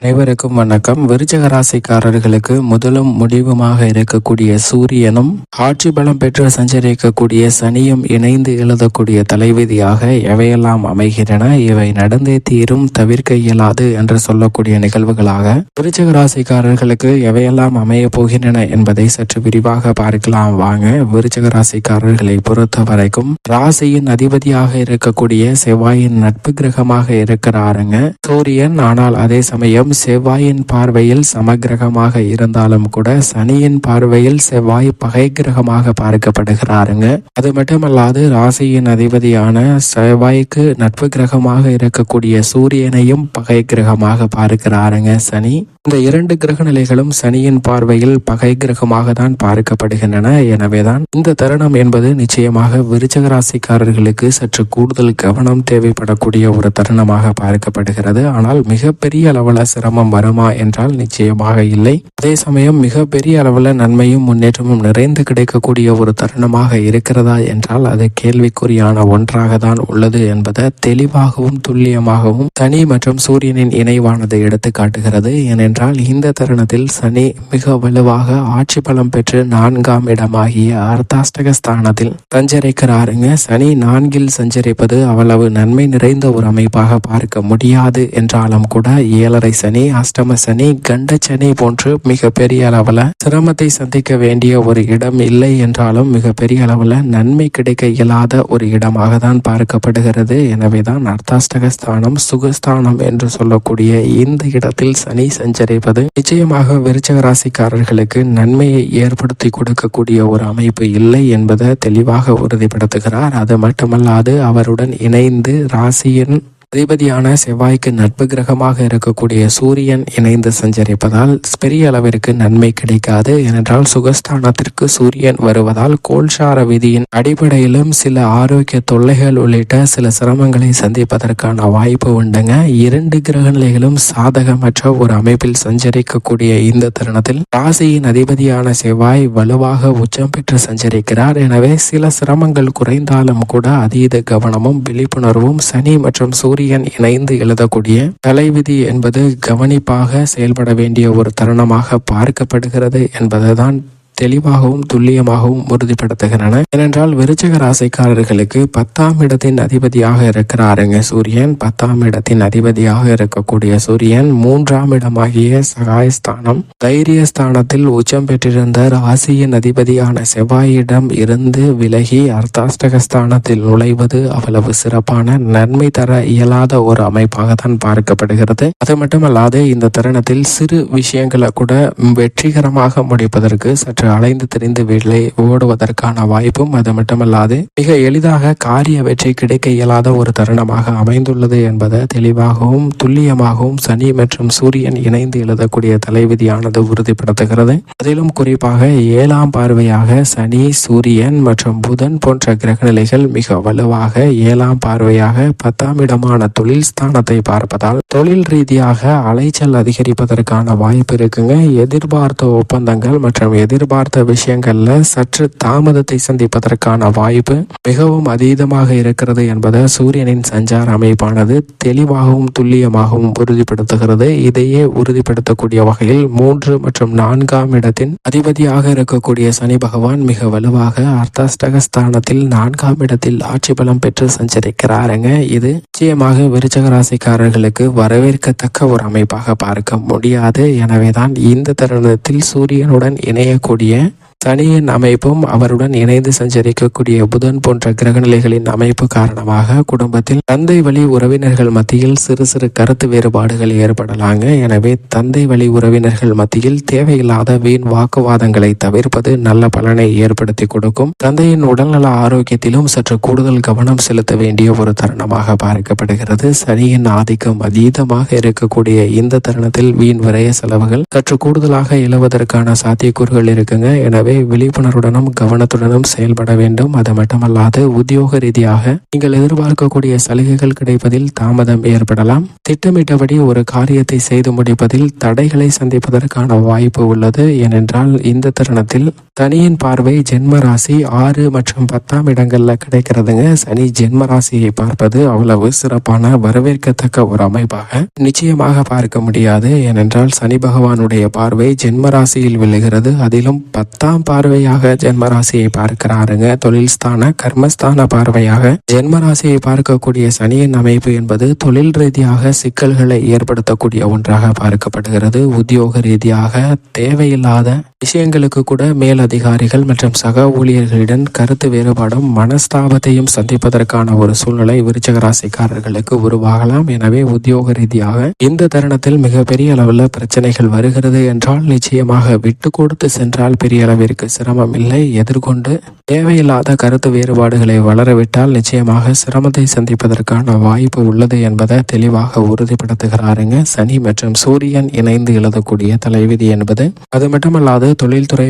அனைவருக்கும் வணக்கம். விருச்சக ராசிக்காரர்களுக்கு முதலும் முடிவுமாக இருக்கக்கூடிய சூரியனும் ஆட்சி பலம் பெற்று சஞ்சரிக்கக்கூடிய சனியும் இணைந்து எழுதக்கூடிய தலைவிதியாக எவையெல்லாம் அமைகின்றன இவை நடந்தே தீரும் தவிர்க்க இயலாது என்று சொல்லக்கூடிய நிகழ்வுகளாக விருச்சக ராசிக்காரர்களுக்கு எவையெல்லாம் அமைய போகின்றன என்பதை சற்று விரிவாக பார்க்கலாம். வாங்க விருச்சக ராசிக்காரர்களை பொறுத்த வரைக்கும் ராசியின் அதிபதியாக இருக்கக்கூடிய செவ்வாயின் நட்பு கிரகமாக இருக்கிறாருங்க. சூரியன் ஆனால் அதே சமயம் செவ்வாயின் பார்வையில் சமகிரகமாக இருந்தாலும் கூட சனியின் பார்வையில் செவ்வாய் பகை கிரகமாக பார்க்கப்படுகிறாருங்க. அது மட்டுமல்லாது ராசியின் அதிபதியான செவ்வாய்க்கு நட்பு கிரகமாக இருக்கக்கூடிய சூரியனையும் பகை கிரகமாக பார்க்கிறாருங்க சனி. இந்த இரண்டு கிரக நிலைகளும் சனியின் பார்வையில் பகை கிரகமாக தான் பார்க்கப்படுகின்றன. எனவேதான் இந்த தருணம் என்பது நிச்சயமாக விருச்சக ராசிக்காரர்களுக்கு சற்று கூடுதல் கவனம் தேவைப்படக்கூடிய ஒரு தருணமாக பார்க்கப்படுகிறது. ஆனால் மிகப்பெரிய அளவில் சிரமம் வருமா என்றால் நிச்சயமாக இல்லை. அதே சமயம் மிகப்பெரிய அளவில் நன்மையும் முன்னேற்றமும் நிறைந்து கிடைக்கக்கூடிய ஒரு தருணமாக இருக்கிறதா என்றால் அது கேள்விக்குறியான ஒன்றாக தான் உள்ளது என்பதை தெளிவாகவும் துல்லியமாகவும் சனி மற்றும் சூரியனின் இணைவானது எடுத்து காட்டுகிறது. ஏனென்றால் இந்த தருணத்தில் சனி மிக வலுவாக ஆட்சி பலம் பெற்று நான்காம் இடமாகிய அர்த்தாஷ்டக ஸ்தானத்தில் சஞ்சரிக்கிறாருங்க. சனி நான்கில் சஞ்சரிப்பது அவ்வளவு நன்மை நிறைந்த ஒரு அமைப்பாக பார்க்க முடியாது என்றாலும் கூட ஏழரை சனி அஷ்டம சனி கண்ட சனி போன்று மிக பெரிய அளவுல சிரமத்தை சந்திக்க வேண்டிய ஒரு இடம் இல்லை என்றாலும் மிக பெரிய அளவுல நன்மை கிடைக்க இயலாத ஒரு இடமாக தான் பார்க்கப்படுகிறது. எனவேதான் அர்த்தாஷ்டக ஸ்தானம் சுகஸ்தானம் என்று சொல்லக்கூடிய இந்த இடத்தில் சனி சஞ்சரிப்பது நிச்சயமாக விருச்சக ராசிக்காரர்களுக்கு நன்மையை ஏற்படுத்தி கொடுக்கக்கூடிய ஒரு அமைப்பு இல்லை என்பதை தெளிவாக உறுதிப்படுத்துகிறார். அது மட்டுமல்லாது அவருடன் இணைந்து ராசியின் அதிபதியான செவ்வாய்க்கு நட்பு கிரகமாக இருக்கக்கூடிய சூரியன் இணைந்து சஞ்சரிப்பதால் பெரிய அளவிற்கு நன்மை கிடைக்காது. ஏனென்றால் சுகஸ்தானத்திற்கு சூரியன் வருவதால் கோல்சார விதியின் அடிப்படையிலும் சில ஆரோக்கிய தொல்லைகள் உள்ளிட்ட சில சிரமங்களை சந்திப்பதற்கான வாய்ப்பு உண்டுங்க. இரண்டு கிரக நிலைகளும் சாதகமற்ற ஒரு அமைப்பில் சஞ்சரிக்கக்கூடிய இந்த தருணத்தில் ராசியின் அதிபதியான செவ்வாய் வலுவாக உச்சம் பெற்று சஞ்சரிக்கிறார். எனவே சில சிரமங்கள் குறைந்தாலும் கூட அதீத கவனமும் விழிப்புணர்வும் சனி மற்றும் சூரிய சூரியன் இணைந்து எழுதக்கூடிய தலைவிதி என்பது கவனிப்பாக செயல்பட வேண்டிய ஒரு தருணமாக பார்க்கப்படுகிறது என்பதுதான் தெளிவாகவும் துல்லியமாகவும் உறுதிப்படுத்துகின்றன. ஏனென்றால் விருச்சக ராசிக்காரர்களுக்கு பத்தாம் இடத்தின் அதிபதியாக இருக்கிறாருங்க சூரியன். பத்தாம் இடத்தின் அதிபதியாக இருக்கக்கூடிய சூரியன் மூன்றாம் இடமாகிய சகாயஸ்தானம். தைரிய ஸ்தானத்தில் உச்சம் பெற்றிருந்த ராசியின் அதிபதியான செவ்வாயிடம் இருந்து விலகி அர்த்தாஷ்டக ஸ்தானத்தில் நுழைவது அவ்வளவு சிறப்பான நன்மை தர இயலாத ஒரு அமைப்பாக தான் பார்க்கப்படுகிறது. அது மட்டுமல்லாது இந்த தருணத்தில் சிறு விஷயங்களை கூட வெற்றிகரமாக முடிப்பதற்கு சற்று அலைந்து திரிந்து வெளியே ஓடுவதற்கான வாய்ப்பும் அது மட்டுமல்லாது மிக எளிதாக காரிய வெற்றி கிடைக்க இயலாத ஒரு தருணமாக அமைந்துள்ளது என்பதை தெளிவாகவும் துல்லியமாகவும் சனி மற்றும் சூரியன் இணைந்து எழுதக்கூடிய தலைவிதியானது உறுதிப்படுத்துகிறது. அதிலும் குறிப்பாக ஏழாம் பார்வையாக சனி சூரியன் மற்றும் புதன் போன்ற கிரகநிலைகள் மிக வலுவாக ஏழாம் பார்வையாக பத்தாம் இடமான தொழில் ஸ்தானத்தை பார்ப்பதால் தொழில் ரீதியாக அலைச்சல் அதிகரிப்பதற்கான வாய்ப்பு இருக்குங்க. எதிர்பார்த்த ஒப்பந்தங்கள் மற்றும் எதிர்பார்த்த விஷயங்கள்ல சற்று தாமதத்தை சந்திப்பதற்கான வாய்ப்பு மிகவும் அதீதமாக இருக்கிறது என்பதை சூரியனின் சஞ்சார அமைப்பானது தெளிவாகவும் துல்லியமாகவும் உறுதிப்படுத்துகிறது. இதையே உறுதிப்படுத்தக்கூடிய வகையில் மூன்று மற்றும் நான்காம் இடத்தின் அதிபதியாக இருக்கக்கூடிய சனி பகவான் மிக வலுவாக அர்த்தாஷ்டக ஸ்தானத்தில் நான்காம் இடத்தில் ஆட்சி பலம் பெற்று சஞ்சரிக்கிறாருங்க. இது நிச்சயமாக விருச்சக ராசிக்காரர்களுக்கு வரவேற்கத்தக்க ஒரு அமைப்பாக பார்க்க முடியாது. எனவேதான் இந்த தருணத்தில் சூரியனுடன் இணையக்கூடிய ya. சனியின் அமைப்பும் அவருடன் இணைந்து சஞ்சரிக்கக்கூடிய புதன் போன்ற கிரகநிலைகளின் அமைப்பு காரணமாக குடும்பத்தில் தந்தை வழி உறவினர்கள் மத்தியில் சிறு சிறு கருத்து வேறுபாடுகள் ஏற்படலாங்க. எனவே தந்தை வழி உறவினர்கள் மத்தியில் தேவையில்லாத வீண் வாக்குவாதங்களை தவிர்ப்பது நல்ல பலனை ஏற்படுத்தி கொடுக்கும். தந்தையின் உடல்நல ஆரோக்கியத்திலும் சற்று கூடுதல் கவனம் செலுத்த வேண்டிய ஒரு தருணமாக பார்க்கப்படுகிறது. சனியின் ஆதிக்கம் அதீதமாக இருக்கக்கூடிய இந்த தருணத்தில் வீண் விரைய செலவுகள் சற்று கூடுதலாக எழுவதற்கான சாத்தியக்கூறுகள் இருக்குங்க. எனவே விழிப்புணர்வுடனும் கவனத்துடனும் செயல்பட வேண்டும். அது மட்டுமல்லாது உத்தியோக ரீதியாக நீங்கள் எதிர்பார்க்கக்கூடிய சலுகைகள் கிடைப்பதில் தாமதம் ஏற்படலாம். திட்டமிட்டபடி ஒரு காரியத்தை செய்து முடிப்பதில் தடைகளை சந்திப்பதற்கான வாய்ப்பு உள்ளது. ஏனென்றால் இந்த தருணத்தில் சனியின் பார்வை ஜென்ம ராசி ஆறு மற்றும் பத்தாம் இடங்களில் கிடைக்கிறதுங்க. சனி ஜென்ம ராசியை பார்ப்பது அவ்வளவு சிறப்பான வரவேற்கத்தக்க ஒரு அமைப்பாக நிச்சயமாக பார்க்க முடியாது. ஏனென்றால் சனி பகவானுடைய பார்வை ஜென்ம ராசியில் விழுகிறது. அதிலும் பத்தாம் பார்வையாக ஜென்ம ராசியை பார்க்கிறாருங்க. தொழில் ஸ்தான கர்மஸ்தான பார்வையாக ஜென்ம ராசியை பார்க்கக்கூடிய சனியின் அமைப்பு என்பது தொழில் ரீதியாக சிக்கல்களை ஏற்படுத்தக்கூடிய ஒன்றாக பார்க்கப்படுகிறது. உத்தியோக ரீதியாக தேவையில்லாத விஷயங்களுக்கு கூட அதிகாரிகள் மற்றும் சக ஊழியர்களிடம் கருத்து வேறுபாடும் மனஸ்தாபத்தையும் சந்திப்பதற்கான ஒரு சூழ்நிலை விருச்சக ராசிக்காரர்களுக்கு உருவாகலாம். எனவே உத்தியோக ரீதியாக இந்த தருணத்தில் மிகப்பெரிய அளவில் பிரச்சனைகள் வருகிறது என்றால் நிச்சயமாக விட்டு கொடுத்து சென்றால் பெரிய அளவிற்கு சிரமம் இல்லை. எதிர்கொண்டு தேவையில்லாத கருத்து வேறுபாடுகளை வளரவிட்டால் நிச்சயமாக சிரமத்தை சந்திப்பதற்கான வாய்ப்பு உள்ளது என்பதை தெளிவாக உறுதிப்படுத்துகிறாருங்க. சனி மற்றும் சூரியன் இணைந்து எழுதக்கூடிய தலைவிதி என்பது. அது மட்டுமல்லாது தொழில்துறை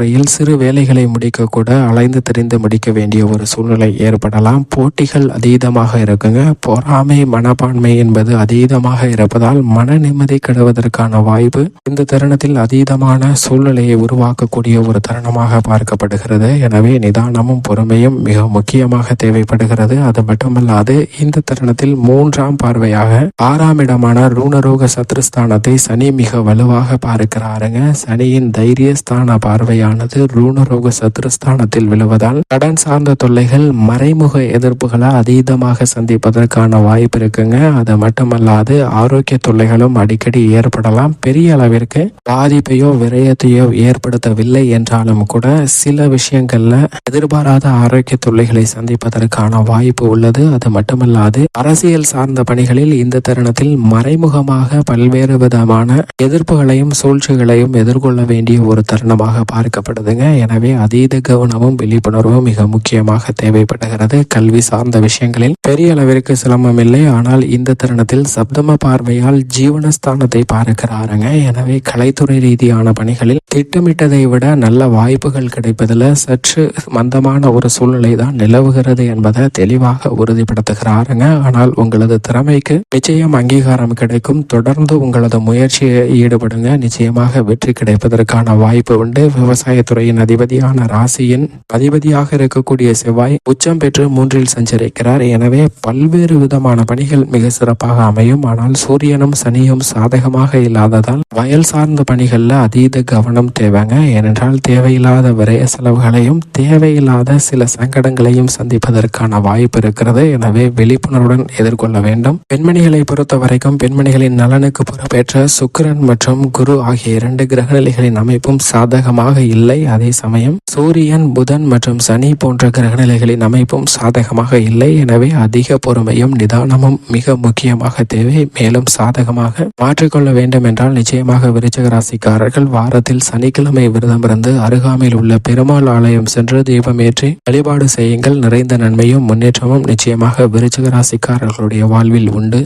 துறையில் சிறு வேலைகளை முடிக்க கூட அலைந்து தெரிந்து முடிக்க வேண்டிய ஒரு சூழ்நிலை ஏற்படலாம். போட்டிகள் அதீதமாக இருக்குங்க. பொறாமை மனப்பான்மை என்பது அதீதமாக இருப்பதால் மன நிம்மதி கெடுவதற்கான வாய்ப்பு இந்த தருணத்தில் அதீதமான சூழ்நிலையை உருவாக்கக்கூடிய ஒரு தருணமாக பார்க்கப்படுகிறது. எனவே நிதானமும் பொறுமையும் மிக முக்கியமாக தேவைப்படுகிறது. அது மட்டுமல்லாது இந்த தருணத்தில் மூன்றாம் பார்வையாக ஆறாம் இடமான ரூணரோக சத்ருஸ்தானத்தை சனி மிக வலுவாக பார்க்கிறாருங்க. சனியின் தைரியஸ்தான பார்வை தொல்லையானது ரூணரோக சத்ருஸ்தானத்தில் விழுவதால் கடன் சார்ந்த தொல்லைகள் மறைமுக எதிர்ப்புகளை அதீதமாக சந்திப்பதற்கான வாய்ப்பு இருக்குங்க. அது மட்டுமல்லாது ஆரோக்கிய தொல்லைகளும் அடிக்கடி ஏற்படலாம். பெரிய அளவிற்கு பாதிப்பையோ விரயத்தையோ ஏற்படுத்தவில்லை என்றாலும் கூட சில விஷயங்கள்ல எதிர்பாராத ஆரோக்கிய தொல்லைகளை சந்திப்பதற்கான வாய்ப்பு உள்ளது. அது மட்டுமல்லாது அரசியல் சார்ந்த பணிகளில் இந்த தருணத்தில் மறைமுகமாக பல்வேறு விதமான எதிர்ப்புகளையும் சூழ்ச்சிகளையும் எதிர்கொள்ள வேண்டிய ஒரு தருணமாக எடுக்கப்படுதுங்க எனவே அதீத கவனமும் விழிப்புணர்வும் மிக முக்கியமாக தேவைப்படுகிறது. கல்வி சார்ந்த விஷயங்களில் பெரிய அளவிற்கு சிரமம் இல்லை. ஆனால் இந்த தருணத்தில் சப்தம பார்வையால் ஜீவனஸ்தானத்தை பார்க்கிறாருங்க. எனவே கலைத்துறை ரீதியான பணிகளில் திட்டமிட்டதை விட நல்ல வாய்ப்புகள் கிடைப்பதில் சற்று மந்தமான ஒரு சூழ்நிலை தான் நிலவுகிறது என்பதை தெளிவாக உறுதிப்படுத்துகிறாருங்க. ஆனால் உங்களது திறமைக்கு நிச்சயம் அங்கீகாரம் கிடைக்கும். தொடர்ந்து உங்களது முயற்சியை ஈடுபடுங்க. நிச்சயமாக வெற்றி கிடைப்பதற்கான வாய்ப்பு உண்டு. விவசாய விவசாயத்துறையின் அதிபதியான ராசியின் அதிபதியாக இருக்கக்கூடிய செவ்வாய் உச்சம் பெற்று மூன்றில் சஞ்சரிக்கிறார். எனவே பல்வேறு விதமான பணிகள் மிக சிறப்பாக அமையும். ஆனால் சூரியனும் சனியும் சாதகமாக இல்லாததால் வயல் சார்ந்த பணிகள்ல அதீத கவனம் தேவைங்க. ஏனென்றால் தேவையில்லாத விரைய செலவுகளையும் தேவையில்லாத சில சங்கடங்களையும் சந்திப்பதற்கான வாய்ப்பு இருக்கிறது. எனவே விழிப்புணர்வுடன் எதிர்கொள்ள வேண்டும். பெண்மணிகளை பொறுத்த வரைக்கும் பெண்மணிகளின் நலனுக்கு பொறுப்பேற்ற சுக்கிரன் மற்றும் குரு ஆகிய இரண்டு கிரகநிலைகளின் அமைப்பும் சாதகமாக இல்லை. அதே சமயம் சூரியன் புதன் மற்றும் சனி போன்ற கிரகநிலைகளின் அமைப்பும் சாதகமாக இல்லை. எனவே அதிக பொறுமையும் நிதானமும் மிக முக்கியமாக தேவை. மேலும் சாதகமாக மாற்றிக்கொள்ள வேண்டும் என்றால் நிச்சயமாக விருச்சக ராசிக்காரர்கள் வாரத்தில் சனிக்கிழமை விரதம் இருந்து அருகாமையில் உள்ள பெருமாள் ஆலயம் சென்று தீபமேற்றி வழிபாடு செய்யுங்கள். நிறைந்த நன்மையும் முன்னேற்றமும் நிச்சயமாக விருச்சக ராசிக்காரர்களுடைய வாழ்வில் உண்டு.